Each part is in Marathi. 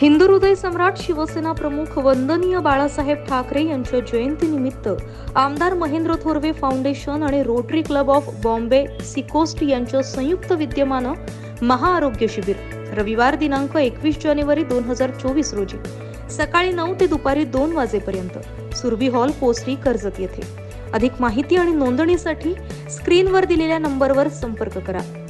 हिंदू हृदय सम्राट शिवसेना प्रमुख वंदनीय बाळासाहेब ठाकरे यांच्या जयंतीनिमित्त आमदार महेंद्र थोरवे फाउंडेशन आणि rotary club of Bombay seacoast यांच्या संयुक्त विद्यमानं महाआरोग्य शिबिर रविवार दिनांक एकवीस जानेवारी दोन हजार चोवीस रोजी सकाळी नऊ ते दुपारी दोन वाजेपर्यंत. सुरभी हॉल पोस्टी कर्जत येथे. अधिक माहिती आणि नोंदणीसाठी स्क्रीनवर दिलेल्या नंबरवर संपर्क करा.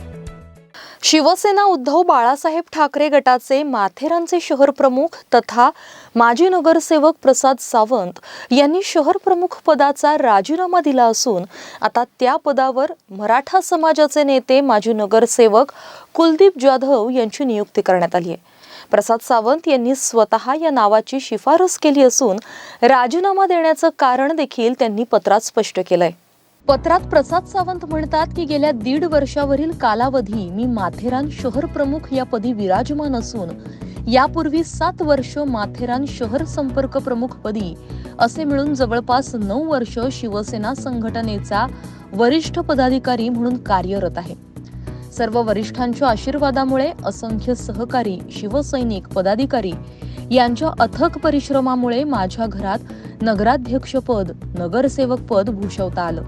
शिवसेना उद्धव बाळासाहेब ठाकरे गटाचे माथेरानचे शहर प्रमुख तथा माजी नगरसेवक प्रसाद सावंत यांनी शहर प्रमुख पदाचा राजीनामा दिला असून आता त्या पदावर मराठा समाजाचे नेते माजी नगरसेवक कुलदीप जाधव यांची नियुक्ती करण्यात आली आहे. प्रसाद सावंत यांनी स्वतः या नावाची शिफारस केली असून राजीनामा देण्याचं कारण देखील त्यांनी पत्रात स्पष्ट केलंय. पत्रात प्रसाद सावंत म्हणतात की गेल्या दीड वर्षावरील कालावधी मी माथेरान शहर प्रमुख या पदी विराजमान असून यापूर्वी सात वर्ष माथेरान शहर संपर्क प्रमुख पदी. असे मिळून जवळपास नऊ वर्ष शिवसेना संघटनेचा वरिष्ठ पदाधिकारी म्हणून कार्यरत आहे. सर्व वरिष्ठांच्या आशीर्वादामुळे असंख्य सहकारी शिवसैनिक पदाधिकारी यांच्या अथक परिश्रमामुळे माझ्या घरात नगराध्यक्षपद नगरसेवक पद भूषवता आलं.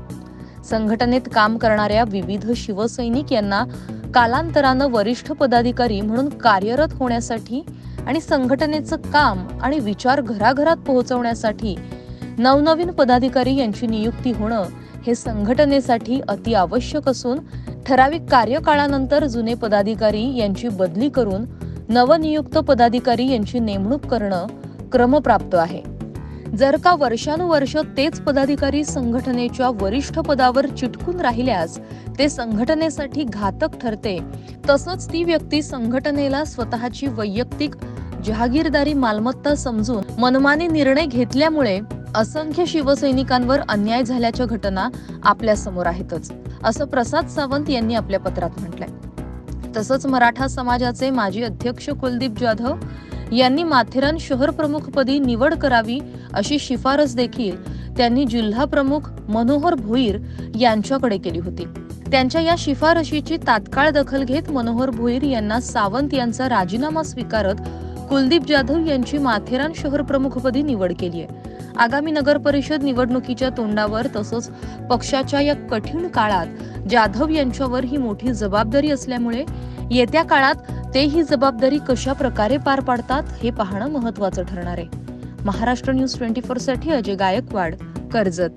संघटनेत काम करणाऱ्या विविध शिवसैनिक यांना कालांतरानं वरिष्ठ पदाधिकारी म्हणून कार्यरत होण्यासाठी आणि संघटनेचं काम आणि विचार घराघरात पोहोचवण्यासाठी नवनवीन पदाधिकारी यांची नियुक्ती होणं हे संघटनेसाठी अति आवश्यक असून ठराविक कार्यकाळानंतर जुने पदाधिकारी यांची बदली करून नवनियुक्त पदाधिकारी यांची नेमणूक करणं क्रमप्राप्त आहे. जर का वर्षानुवर्ष तेच पदाधिकारी संघटनेच्या वरिष्ठ पदावर चिटकून राहिल्यास ते संघटनेसाठी घातक ठरते. तसंच ती व्यक्ती संघटनेला स्वतःची वैयक्तिक जहागीरदारी मालमत्ता समजून मनमानी निर्णय घेतल्यामुळे असंख्य शिवसैनिकांवर अन्याय झाल्याच्या घटना आपल्यासमोर आहेतच असं प्रसाद सावंत यांनी आपल्या पत्रात म्हटलंय. तसंच मराठा समाजाचे माजी अध्यक्ष कुलदीप जाधव यांनी माथेरान शहर प्रमुखपदी निवड करावी अशी शिफारस देखील त्यांनी जिल्हा प्रमुख मनोहर भोईर यांच्याकडे केली होती. त्यांच्या या शिफारशीची तात्काळ दखल घेत मनोहर भोईर यांना सावंत यांचा राजीनामा स्वीकारत कुलदीप जाधव यांची माथेरान शहर प्रमुखपदी निवड केली आहे. आगामी नगर परिषद निवडणुकीच्या तोंडावर तसंच पक्षाच्या या कठीण काळात जाधव यांच्यावर ही मोठी जबाबदारी असल्यामुळे येत्या काळात ते ही जबाबदारी कशा प्रकारे पार पाडतात हे पाहणं महत्वाचं ठरणार आहे. महाराष्ट्र न्यूज ट्वेंटी फोरसाठी अजय गायकवाड कर्जत.